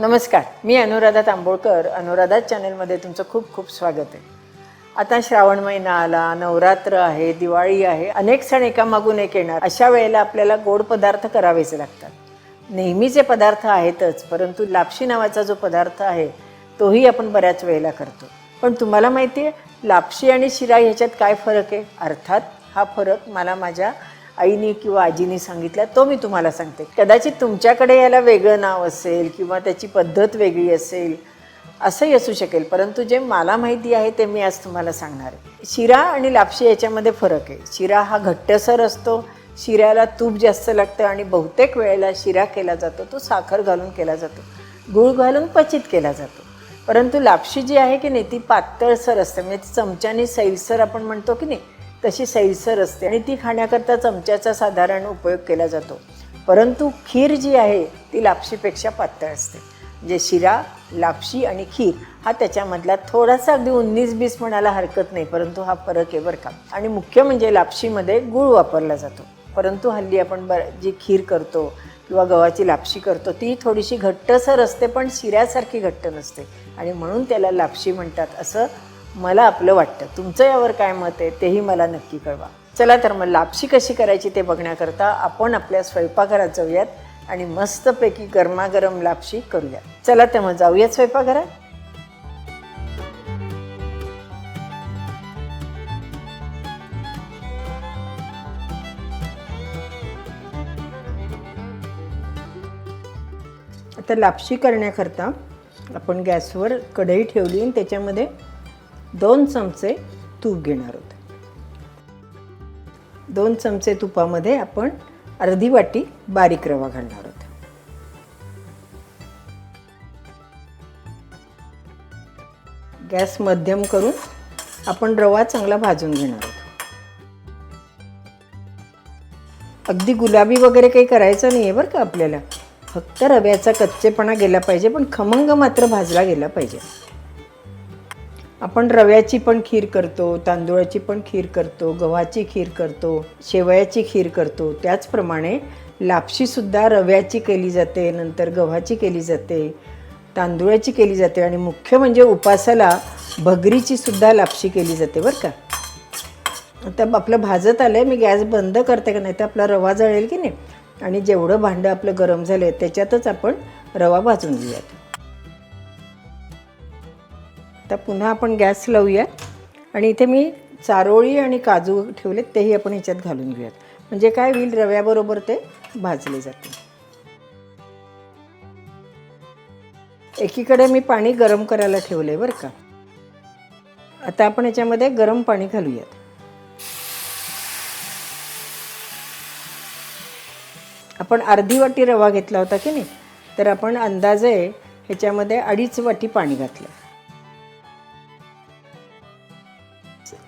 नमस्कार मी अनुराधा तांबोळकर. अनुराधा चॅनलमध्ये तुमचं खूप खूप स्वागत आहे. आता श्रावण महिना आला नवरात्र आहे दिवाळी आहे अनेक सण एकामागून एक येणार. अशा वेळेला आपल्याला गोड पदार्थ करावेच लागतात. नेहमीचे पदार्थ आहेतच परंतु लापशी नावाचा जो पदार्थ आहे तोही आपण बऱ्याच वेळेला करतो. पण तुम्हाला माहिती आहे लापशी आणि शिरा ह्याच्यात काय फरक आहे? अर्थात हा फरक मला माझ्या आईने किंवा आजीने सांगितला तो मी तुम्हाला सांगते. कदाचित तुमच्याकडे याला वेगळं नाव असेल किंवा त्याची पद्धत वेगळी असेल असंही असू शकेल. परंतु जे मला माहिती आहे ते मी आज तुम्हाला सांगणार आहे. शिरा आणि लापशी याच्यामध्ये फरक आहे. शिरा हा घट्टसर असतो शिऱ्याला तूप जास्त लागतं आणि बहुतेक वेळेला शिरा केला जातो तो साखर घालून केला जातो. गूळ घालून पचित केला जातो. परंतु लापशी जी आहे की नाही ती पातळसर असते. म्हणजे चमच्याने सैलसर आपण म्हणतो की नाही तशी सैलसर असते आणि ती खाण्याकरता चमच्याचा साधारण उपयोग केला जातो. परंतु खीर जी आहे ती लापशीपेक्षा पातळ असते. म्हणजे शिरा लापशी आणि खीर हा त्याच्यामधला थोडासा अगदी उन्नीस बीस म्हणायला हरकत नाही परंतु हा फरक आहे बरं का. आणि मुख्य म्हणजे लापशीमध्ये गूळ वापरला जातो. परंतु हल्ली आपण ब जी खीर करतो किंवा गव्हाची लापशी करतो ती थोडीशी घट्टसर असते पण शिऱ्यासारखी घट्ट नसते. आणि म्हणून त्याला लापशी म्हणतात. असं मला आपलं वाटतं. तुमचं यावर काय मत आहे तेही मला नक्की कळवा. चला तर मग लापशी कशी करायची ते बघण्याकरता आपण आपल्या स्वयंपाकघरात जाऊयात आणि मस्तपैकी गरमागरम लापशी करूया चला तर मग जाऊयात स्वयंपाकघरात. आता लापशी करण्याकरता आपण गॅसवर कढई ठेवली आणि त्याच्यामध्ये दोन चमचे तूप घेणार आहोत दोन चमचे तुपामध्ये आपण अर्धी वाटी बारीक रवा घालणार आहोत गॅस मध्यम करून आपण रवा चांगला भाजून घेणार आहोत अगदी गुलाबी वगैरे काही करायचं नाही आहे बरं का आपल्याला. फक्त रव्याचा कच्चेपणा गेला पाहिजे पण खमंग मात्र भाजला गेला पाहिजे. आपण रव्याची पण खीर करतो तांदूळाची पण खीर करतो गव्हाची खीर करतो शेवयाची खीर करतो. त्याचप्रमाणे लापशीसुद्धा रव्याची केली जाते नंतर गव्हाची केली जाते तांदुळाची केली जाते आणि मुख्य म्हणजे उपासाला भगरीची सुद्धा लापशी केली जाते बरं का. आता आपलं भाजत आलं आहे मी गॅस बंद करते का नाही तर आपला रवा जळेल की नाही? आणि जेवढं भांडं आपलं गरम झालं आहे त्याच्यातच आपण रवा भाजून घेऊयात. आता पुन्हा आपण गॅस लावूया. आणि इथे मी चारोळी आणि काजू ठेवलेत तेही आपण ह्याच्यात घालून घेऊयात. म्हणजे काय? होईल रव्याबरोबर ते भाजले जाते. एकीकडे मी पाणी गरम करायला ठेवलं आहे बरं का. आता आपण याच्यामध्ये गरम पाणी घालूयात. आपण अर्धी वाटी रवा घेतला होता की नाही? तर आपण अंदाजे ह्याच्यामध्ये अडीच वाटी पाणी घातलं.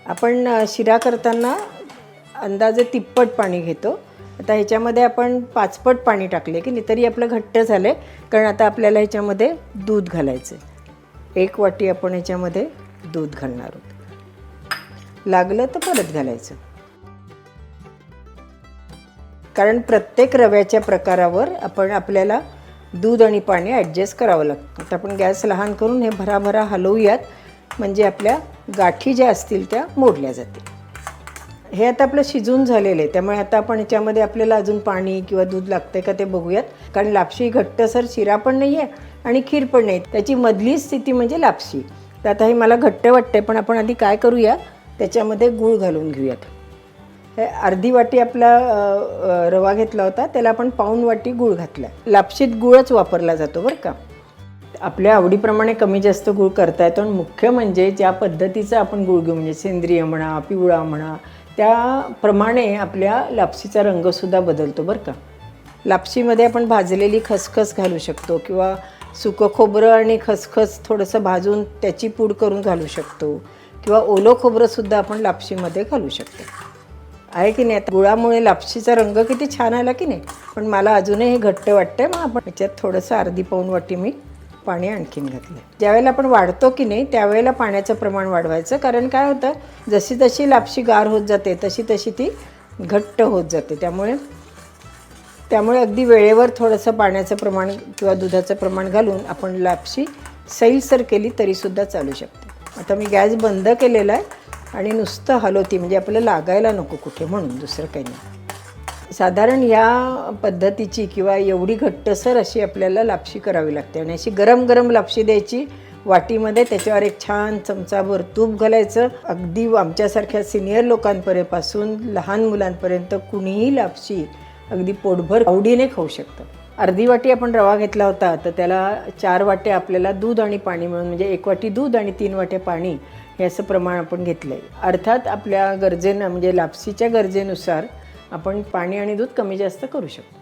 आपण शिरा करताना अंदाजे तिप्पट पाणी घेतो. आता ह्याच्यामध्ये आपण पाचपट पाणी टाकले की नाही तरी आपलं घट्ट झालं आहे कारण आता आपल्याला ह्याच्यामध्ये दूध घालायचं आहे एक वाटी आपण ह्याच्यामध्ये दूध घालणार आहोत. लागलं तर परत घालायचं. कारण प्रत्येक रव्याच्या प्रकारावर आपण आपल्याला दूध आणि पाणी ॲडजस्ट करावं लागतं. आता आपण गॅस लहान करून हे भराभरा हलवूयात. म्हणजे आपल्या गाठी ज्या असतील त्या मोडल्या जातील. हे आता आपलं शिजून झालेलं आहे. त्यामुळे आता आपण याच्यामध्ये आपल्याला अजून पाणी किंवा दूध लागतंय का ते बघूयात. कारण लापशी घट्टसर शिरा पण नाही आहे आणि खीर पण नाही त्याची मधली स्थिती म्हणजे लापशी. तर आता हे मला घट्ट वाटते पण आपण आधी काय करूया? त्याच्यामध्ये गूळ घालून घेऊयात. हे अर्धी वाटी आपला रवा घेतला होता. त्याला आपण पाऊण वाटी गूळ घातला लापशीत गूळच वापरला जातो बरं का. आपल्या आवडीप्रमाणे कमी जास्त गूळ करता येतो आणि मुख्य म्हणजे ज्या पद्धतीचा आपण गूळ घेऊ म्हणजे सेंद्रिय म्हणा पिवळा म्हणा त्याप्रमाणे आपल्या लापशीचा रंगसुद्धा बदलतो बरं का. लापशीमध्ये आपण भाजलेली खसखस घालू शकतो किंवा सुकं खोबरं आणि खसखस थोडंसं भाजून त्याची पूड करून घालू शकतो किंवा ओलं खोबरंसुद्धा आपण लापशीमध्ये घालू शकतो. आहे की नाही? आता गुळामुळे लापशीचा रंग किती छान आला की नाही? पण मला अजूनही हे घट्ट वाटतं मग आपण याच्यात थोडंसं अर्धी पाऊण वाटी मी पाणी आणखीन घातलं ज्यावेळेला आपण वाढतो की नाही त्यावेळेला पाण्याचं प्रमाण वाढवायचं. कारण काय होतं जशी जशी लापशी गार होत जाते तशी तशी ती घट्ट होत जाते. त्यामुळे त्यामुळे अगदी वेळेवर थोडंसं पाण्याचं प्रमाण किंवा दुधाचं प्रमाण घालून आपण लापशी सैलसर केली तरीसुद्धा चालू शकते. आता मी गॅस बंद केलेला आहे आणि नुसतं हलवती म्हणजे आपल्याला लागायला नको कुठे म्हणून दुसरं काही नाही. साधारण या पद्धतीची किंवा एवढी घट्टसर अशी आपल्याला लापशी करावी लागते. आणि अशी गरम गरम लापशी द्यायची वाटीमध्ये त्याच्यावर एक छान चमचाभर तूप घालायचं. अगदी आमच्यासारख्या सिनियर लोकांपर्यंतपासून लहान मुलांपर्यंत कुणीही लापशी अगदी पोटभर आवडीने खाऊ शकतं. अर्धी वाटी आपण रवा घेतला होता तर त्याला चार वाट्या आपल्याला दूध आणि पाणी मिळून म्हणजे एक वाटी दूध आणि तीन वाट्या पाणी हे असं प्रमाण आपण घेतलं आहे अर्थात आपल्या गरजेनं म्हणजे लापसीच्या गरजेनुसार आपण पाणी आणि दूध कमी जास्त करू शकतो.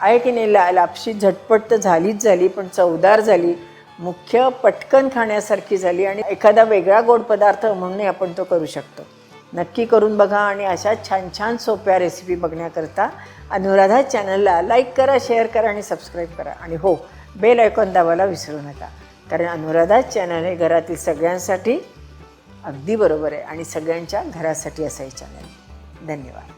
आहे की नाही ला लापशी झटपट तर झालीच झाली पण चवदार झाली. मुख्य पटकन खाण्यासारखी झाली आणि एखादा वेगळा गोड पदार्थ म्हणूनही आपण तो करू शकतो. नक्की करून बघा आणि अशा छान छान सोप्या रेसिपी बघण्याकरता अनुराधा चॅनलला लाईक करा शेअर करा आणि सबस्क्राईब करा. आणि हो बेल आयकॉन दाबायला विसरू नका. कारण अनुराधा चॅनल हे घरातील सगळ्यांसाठी अगदी बरोबर आहे आणि सगळ्यांच्या घरासाठी असं हे चॅनल धन्यवाद.